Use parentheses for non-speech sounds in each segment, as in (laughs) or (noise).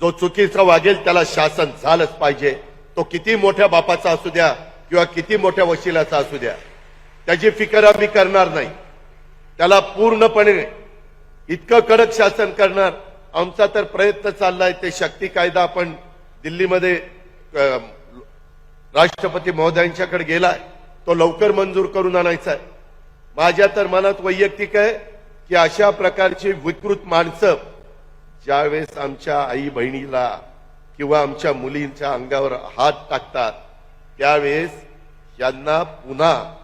जो चुकीचा वागेल त्याला शासन झालंच पाहिजे. तो किती मोठ्या बापाचा असू द्या किंवा किती मोठ्या वशिलाचा असू द्या. त्याची फिकर आम्ही करणार नाही. त्याला पूर्णपणे इतकं कडक शासन करणार. आमचा तर प्रयत्न चाललाय ते शक्ती कायदा आपण दिल्लीमध्ये राष्ट्रपती महोदयांच्याकडे गेलाय. तो लवकर मंजूर करून आणायचा आहे. माझ्या तर मनात वैयक्तिक आहे की अशा प्रकारची विकृत माणसं ज्यावेळेस आमच्या आई बहिणीला किंवा आमच्या मुलींच्या अंगावर हात टाकतात त्यावेळेस यांना पुन्हा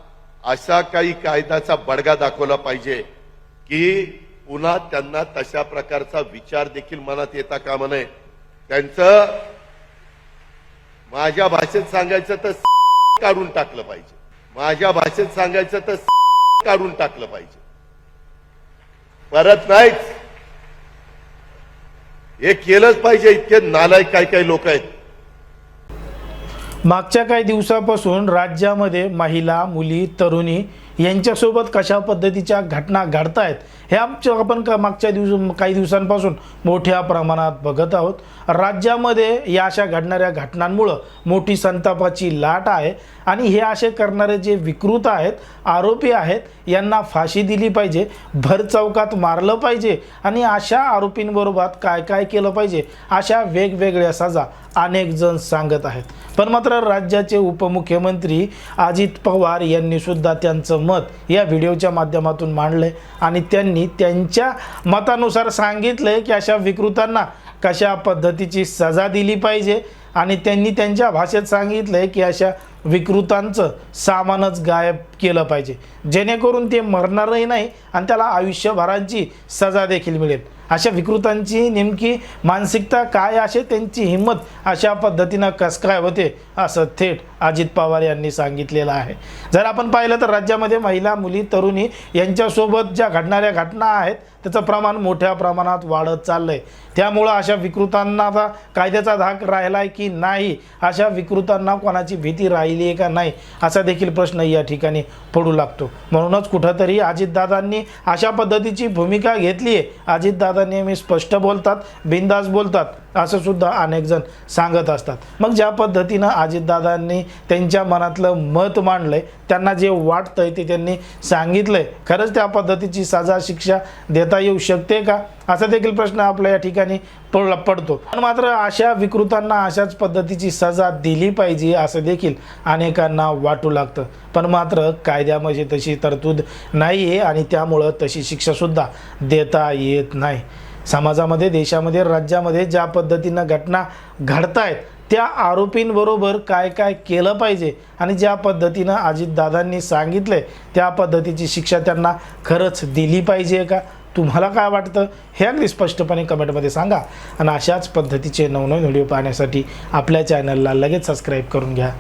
अशा काही कायद्याचा बडगा दाखवला पाहिजे की पुन्हा त्यांना तशा प्रकारचा विचार देखील मनात येता कामा नये. त्यांचं माझ्या भाषेत सांगायचं तर (laughs) काढून टाकलं पाहिजे. माझ्या भाषेत सांगायचं तर (laughs) काढून टाकलं पाहिजे. परत नाहीच. हे केलंच पाहिजे इतके नालायक काही काही लोक आहेत. मागच्या काही दिवसापासून राज्यामध्ये महिला मुली तरुणी यांच्यासोबत कशा पद्धतीच्या घटना घडतायत हे आमच्या आपण का मागच्या दिवस काही दिवसांपासून मोठ्या प्रमाणात बघत आहोत. राज्यामध्ये या अशा घडणाऱ्या घटनांमुळं मोठी संतापाची लाट आहे आणि हे असे करणारे जे विकृत आहेत आरोपी आहेत यांना फाशी दिली पाहिजे भर चौकात मारलं पाहिजे आणि अशा आरोपींबरोबर काय काय केलं पाहिजे अशा वेगवेगळ्या सजा अनेक जण सांगत आहेत. पण मात्र राज्याचे उपमुख्यमंत्री अजित पवार यांनीसुद्धा त्यांचं मत या व्हिडिओच्या माध्यमातून मांडलंय. आणि त्यांनी त्यांच्या मतानुसार सांगितलंय की अशा विकृतांना कशा पद्धतीची सजा दिली पाहिजे. आणि त्यांनी त्यांच्या भाषेत सांगितलंय की अशा विकृतांचं सामानच गायब केलं पाहिजे. जेणेकरून ते मरणारही नाही आणि त्याला आयुष्यभरांची सजा देखील मिळेल. अशा विकृतांची नेमकी मानसिकता काय असे त्यांची हिंमत अशा पद्धतीनं कसकाय होते? असं थेट अजित पवार यांनी सांगितलेलं आहे. जर आपण पाहिलं तर राज्यामध्ये महिला मुली तरुणी यांच्यासोबत ज्या घडणाऱ्या घटना आहेत त्याचं प्रमाण मोठ्या प्रमाणात वाढत चाललंय. त्यामुळं अशा विकृतांना आता कायद्याचा धाक राहिलाय की नाही अशा विकृतांना कोणाची भीती राहिली आहे का नाही असा देखील प्रश्न या ठिकाणी पडू लागतो. म्हणूनच कुठंतरी अजितदादांनी अशा पद्धतीची भूमिका घेतली आहे अजितदादा नेहमी स्पष्ट बोलतात बिंदास बोलतात. असं सुद्धा अनेक जण सांगत असतात. मग ज्या पद्धतीनं अजितदादांनी त्यांच्या मनातलं मत मांडलंय त्यांना जे वाटतंय ते त्यांनी सांगितलंय खरंच त्या पद्धतीची सजा शिक्षा देता येऊ शकते का? असा देखील प्रश्न आपल्या या ठिकाणी पड पडतो. पण मात्र अशा विकृतांना अशाच पद्धतीची सजा दिली पाहिजे असं देखील अनेकांना वाटू लागतं. पण मात्र कायद्यामध्ये तशी तरतूद नाही आहे आणि त्यामुळं तशी शिक्षासुद्धा देता येत नाही. समाजामध्ये देशामध्ये राज्यामध्ये ज्या पद्धतीनं घटना घडत आहेत त्या आरोपींबरोबर काय काय केलं पाहिजे आणि ज्या पद्धतीनं अजितदादांनी सांगितलं त्या पद्धतीची शिक्षा त्यांना खरंच दिली पाहिजे का? तुम्हाला काय वाटतं? हे अगदी स्पष्टपणे कमेंटमध्ये सांगा. आणि अशाच पद्धतीचे नवनवीन व्हिडिओ पाहण्यासाठी आपल्या चॅनलला लगेच सबस्क्राईब करून घ्या.